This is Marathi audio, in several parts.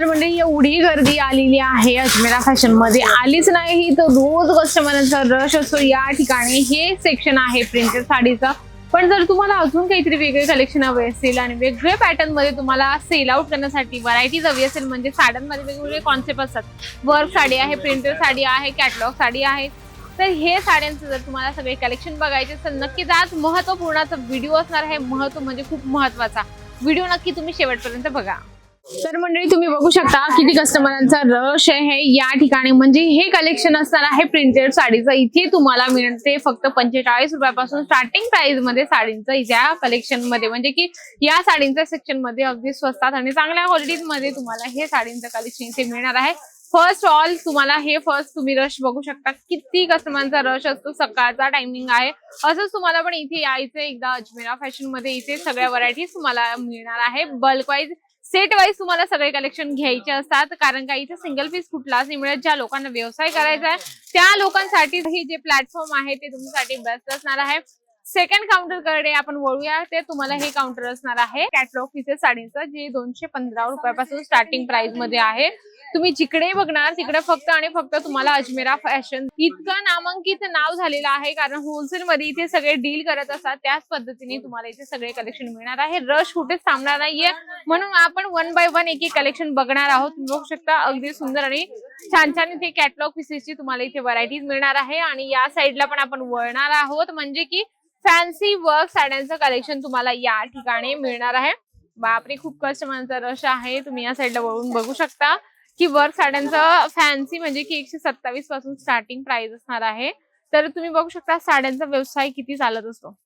तर म्हणजे एवढी गर्दी आलेली आहे अजमेरा फॅशनमध्ये. आलीच नाही तर रोज कस्टमरांचा रश असतो. या ठिकाणी हे सेक्शन आहे प्रिंटेड साडीचं. पण जर तुम्हाला अजून काहीतरी वेगळे कलेक्शन हवे असेल आणि वेगळे पॅटर्नमध्ये तुम्हाला सेल आउट करण्यासाठी व्हरायटीज हवी असेल म्हणजे साड्यांमध्ये वेगवेगळे कॉन्सेप्ट असतात. वर्क साडी आहे प्रिंटेड साडी आहे कॅटलॉग साडी आहे. तर हे साड्यांचं जर तुम्हाला सगळे कलेक्शन बघायचे तर नक्कीच आज महत्वपूर्णाचा व्हिडिओ असणार आहे. महत्त्व म्हणजे खूप महत्त्वाचा व्हिडिओ नक्की तुम्ही शेवटपर्यंत बघा. तर मंडळी तुम्ही बघू शकता किती कस्टमरांचा रश आहे या ठिकाणी. म्हणजे हे कलेक्शन असणार आहे प्रिंटेड साडीचं. इथे तुम्हाला मिळते फक्त पंचेचाळीस रुपयापासून स्टार्टिंग प्राइसमध्ये साडींचं या कलेक्शनमध्ये. म्हणजे की या साडींच्या सेक्शनमध्ये अगदी स्वस्तात आणि चांगल्या क्वालिटीजमध्ये तुम्हाला हे साडींचं कलेक्शन इथे मिळणार आहे. फर्स्ट ऑल तुम्हाला हे फर्स्ट तुम्ही रश बघू शकता. किती कस्टमरचा रश असतो. सकाळचा टायमिंग आहे. असंच तुम्हाला पण इथे यायचं एकदा अजमेरा फॅशनमध्ये इथे सगळ्या व्हरायटीज तुम्हाला मिळणार आहे. बल्क वाईज सेट वाईज तुम्हाला सगळे कलेक्शन घ्यायचे असतात. कारण का इथे सिंगल पीस कुठलाच नाही मिळत ज्या लोकांना व्यवसाय करायचा आहे त्या लोकांसाठी हे जे प्लॅटफॉर्म आहे ते तुमच्यासाठी बेस्ट असणार आहे. सेकंड काउंटरकडे आपण वळूया. ते तुम्हाला हे काउंटर असणार आहे. कॅटलॉग पीसेस साडीचं जे दोनशे पंधरा रुपयापासून स्टार्टिंग प्राइसमध्ये आहे. तुम्ही जिकडे बघणार तिकडे फक्त आणि फक्त तुम्हाला अजमेरा फॅशन इतकं नामांकित नाव झालेलं आहे. कारण होलसेल मध्ये इथे सगळे डील करत असतात. त्याच पद्धतीने तुम्हाला इथे सगळे कलेक्शन मिळणार आहे. रश कुठेच थांबणार नाहीये. म्हणून आपण वन बाय वन एक एक कलेक्शन बघणार आहोत. तुम्ही बघू शकता अगदी सुंदर आणि छान छान इथे कॅटलॉग पीसेसची तुम्हाला इथे व्हरायटीज मिळणार आहे. आणि या साईडला पण आपण वळणार आहोत. म्हणजे की फॅन्सी वर्क साड्यांचं कलेक्शन तुम्हाला या ठिकाणी मिळणार आहे. बापरे खूप कस्टमरचा रश आहे. तुम्ही या साईडला वळून बघू शकता की वर्क साड्यांचं फॅन्सी म्हणजे की एकशे सत्तावीसपासून स्टार्टिंग प्राइस असणार आहे. तर तुम्ही बघू शकता साड्यांचा व्यवसाय किती चालत असतो.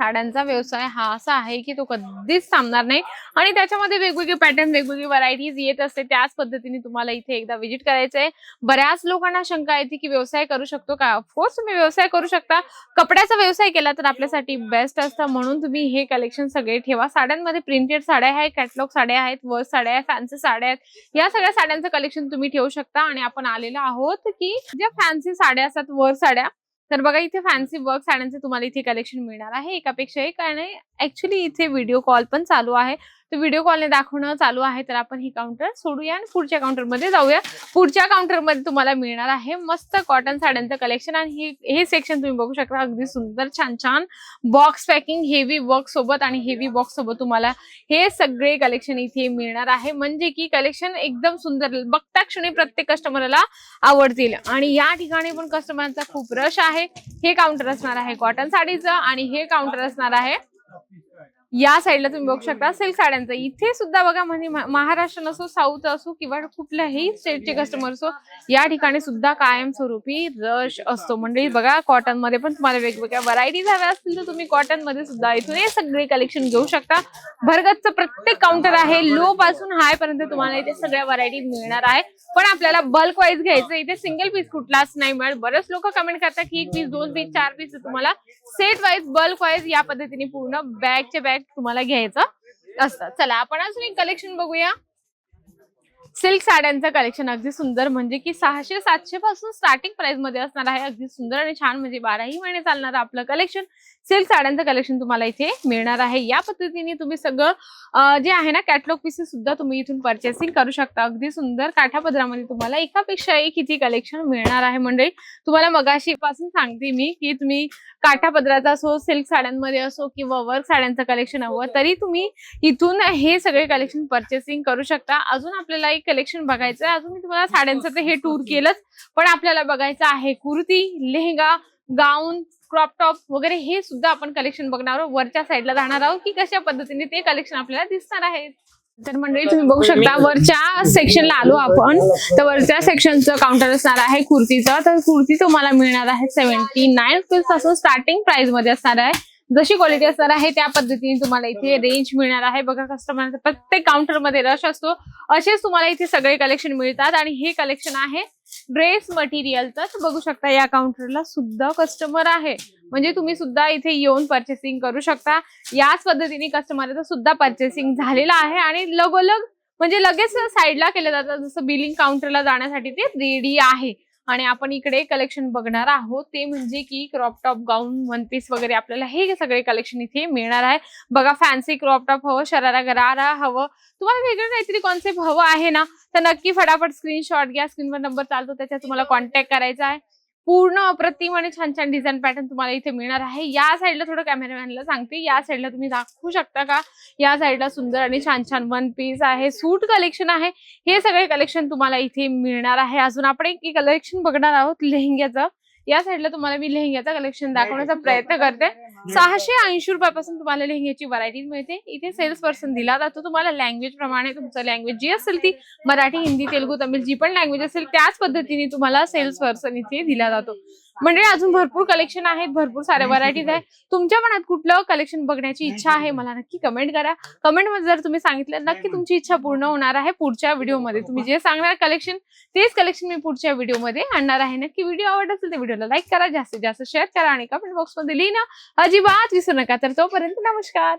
साड्यांचा व्यवसाय हा असा आहे की तो कधीच थांबणार नाही. आणि त्याच्यामध्ये वेगवेगळे पॅटर्न वेगवेगळी व्हरायटीज येत असते. त्याच पद्धतीने तुम्हाला इथे एकदा व्हिजिट करायचं आहे बऱ्याच लोकांना शंका येते की व्यवसाय करू शकतो का? ऑफकोर्स तुम्ही व्यवसाय करू शकता. कपड्याचा व्यवसाय केला तर आपल्यासाठी बेस्ट असतं. म्हणून तुम्ही हे कलेक्शन सगळे ठेवा. साड्यांमध्ये प्रिंटेड साड्या आहेत कॅटलॉग साड्या आहेत वर्क साड्या आहेत फॅन्सी साड्या आहेत. या सगळ्या साड्यांचं कलेक्शन तुम्ही ठेवू शकता. आणि आपण आलेलो आहोत की ज्या फॅन्सी साड्या असतात वर साड्या तर बघा इथे फॅन्सी वर्क साड्यांचे तुम्हाला इथे कलेक्शन मिळणार आहे. एकापेक्षा एक आणि ऍक्च्युली इथे व्हिडिओ कॉल पण चालू आहे. तर व्हिडिओ कॉलने दाखवणं चालू आहे तर आपण ही काउंटर सोडूया आणि पुढच्या काउंटरमध्ये जाऊया. पुढच्या काउंटरमध्ये तुम्हाला मिळणार आहे मस्त कॉटन साड्यांचं कलेक्शन आणि हे सेक्शन तुम्ही बघू शकता अगदी सुंदर छान छान बॉक्स पॅकिंग हेवी वर्क सोबत आणि हेवी बॉक्स सोबत तुम्हाला हे सगळे कलेक्शन इथे मिळणार आहे. म्हणजे की कलेक्शन एकदम सुंदर बघता क्षणी प्रत्येक कस्टमरला आवडतील. आणि या ठिकाणी पण कस्टमरांचा खूप रश आहे. हे काउंटर असणार आहे कॉटन साडीचं आणि हे काउंटर असणार आहे या साईडला तुम्ही बघू शकता सिल्क साड्यांचं. इथे सुद्धा बघा म्हणजे महाराष्ट्र असो साऊथ असो किंवा कुठल्याही स्टेटचे कस्टमर असो या ठिकाणी सुद्धा कायमस्वरूपी रश असतो. म्हणजे बघा कॉटनमध्ये पण तुम्हाला वेगवेगळ्या व्हरायटीज हव्या असतील तर तुम्ही कॉटनमध्ये सुद्धा इथून हे सगळे कलेक्शन घेऊ शकता. भरगतचं प्रत्येक काउंटर आहे लो पासून हाय पर्यंत तुम्हाला इथे सगळ्या व्हरायटी मिळणार आहे. पण आपल्याला बल्क वाईज घ्यायचं इथे सिंगल पीस कुठलाच नाही मिळत. बरेच लोक कमेंट करतात की एक पीस दोन पीस चार पीस तुम्हाला सेट वाईज बल्क वाईज या पद्धतीने पूर्ण बॅगचे बॅग तुम्हाला घ्यायचं असतं. चला आपण अजून एक कलेक्शन बघूया. सिल्क साड्यांचं कलेक्शन अगदी सुंदर. म्हणजे की सहाशे सातशे पासून स्टार्टिंग प्राइसमध्ये असणार आहे. अगदी सुंदर आणि छान म्हणजे बाराही महिने चालणार आपलं कलेक्शन सिल्क साड्यांचं कलेक्शन तुम्हाला इथे मिळणार आहे. या पद्धतीने तुम्ही सगळं जे आहे ना कॅटलॉग पीसेस सुद्धा तुम्ही इथून परचेसिंग करू शकता. अगदी सुंदर काठापदरामध्ये तुम्हाला एकापेक्षा एक इथे कलेक्शन मिळणार आहे म्हणजे तुम्हाला मगाशी पासून सांगते मी की तुम्ही काठापदराचा असो सिल्क साड्यांमध्ये असो किंवा वर्क साड्यांचं कलेक्शन हवं तरी तुम्ही इथून हे सगळे कलेक्शन परचेसिंग करू शकता. अजून आपल्याला एक कलेक्शन बघायचं आहे अजून मी तुम्हाला साड्यांचं तर हे टूर केलंच. पण आपल्याला बघायचं आहे kurti lehenga gown crop top वगैरे हे सुद्धा आपण कलेक्शन बघणार आहोत. वरच्या साईडला जाणार आहोत की कशा पद्धतीने ते कलेक्शन आपल्याला दिसणार आहे तर मंडळी तुम्ही बघू शकता वरच्या सेक्शनला आलो आपण. तर वरच्या सेक्शनचं काउंटर असणार आहे कुर्तीचं. तर कुर्ती तुम्हाला मिळणार आहे सेव्हन्टी नाईन रुपीजपासून स्टार्टिंग प्राइसमध्ये असणार आहे. जशी क्वालिटी असणार आहे त्या पद्धतीने तुम्हाला इथे रेंज मिळणार आहे. बघा कस्टमरचा प्रत्येक काउंटरमध्ये रश असतो. असेच तुम्हाला इथे सगळे कलेक्शन मिळतात. आणि हे कलेक्शन आहे ड्रेस मटेरियलच बघू शकता या काउंटरला सुद्धा कस्टमर आहे. म्हणजे तुम्ही सुद्धा इथे येऊन परचेसिंग करू शकता. याच पद्धतीने कस्टमरचं सुद्धा परचेसिंग झालेलं आहे. आणि लगोलग म्हणजे लगेच साईडला केलं जातं. जसं बिलिंग काउंटरला जाण्यासाठी ते रेडी आहे. आणि आपण इकडे कलेक्शन बघणार आहोत ते म्हणजे की crop top gown one piece वगैरे आपल्याला हे सगळे कलेक्शन इथे मिळणार आहे. बघा फॅन्सी क्रॉप टॉप हवं शरारा गरारा हवं. तुम्हाला वेगळं काहीतरी कॉन्सेप्ट हवं आहे ना तर नक्की फटाफट स्क्रीनशॉट घ्या. स्क्रीनवर नंबर चालतो त्याच्यात तुम्हाला कॉन्टॅक्ट करायचा आहे. पूर्ण अप्रतिम आणि छान छान डिझाईन पॅटर्न तुम्हाला इथे मिळणार आहे. या साईडला थोडं कॅमेरामॅनला सांगते. या साईडला तुम्ही दाखवू शकता का? या साईडला सुंदर आणि छान छान वन पीस आहे. सूट कलेक्शन आहे. हे सगळे कलेक्शन तुम्हाला इथे मिळणार आहे. अजून आपण एक कलेक्शन बघणार आहोत लेहंग्याचं. या साईडला तुम्हाला मी लेहंग्याचं कलेक्शन दाखवण्याचा प्रयत्न करते. सहाशे ऐंशी रुपयापासून तुम्हाला लेहंग्याची व्हरायटी मिळते. इथे सेल्स पर्सन दिला जातो. तुम्हाला लँग्वेज प्रमाणे तुमचं लँग्वेज जी असेल ती मराठी हिंदी तेलुगू तमिळ जी पण लँग्वेज असेल त्याच पद्धतीने तुम्हाला सेल्स पर्सन इथे दिला जातो. म्हणजे अजून भरपूर कलेक्शन आहेत भरपूर साऱ्या व्हरायटीज आहे तुमच्या मनात कुठलं कलेक्शन बघण्याची इच्छा आहे मला? नक्की कमेंट करा. कमेंटमध्ये जर तुम्ही सांगितलं नक्की तुमची इच्छा पूर्ण होणार आहे पुढच्या व्हिडिओमध्ये तुम्ही जे सांगणार कलेक्शन तेच कलेक्शन मी पुढच्या व्हिडिओमध्ये आणणार आहे. नक्की व्हिडिओ आवडत असेल तर व्हिडिओला लाईक करा जास्तीत जास्त शेअर करा आणि कमेंट बॉक्समध्ये लिहिणं अजिबात विसरू नका. तर तोपर्यंत नमस्कार.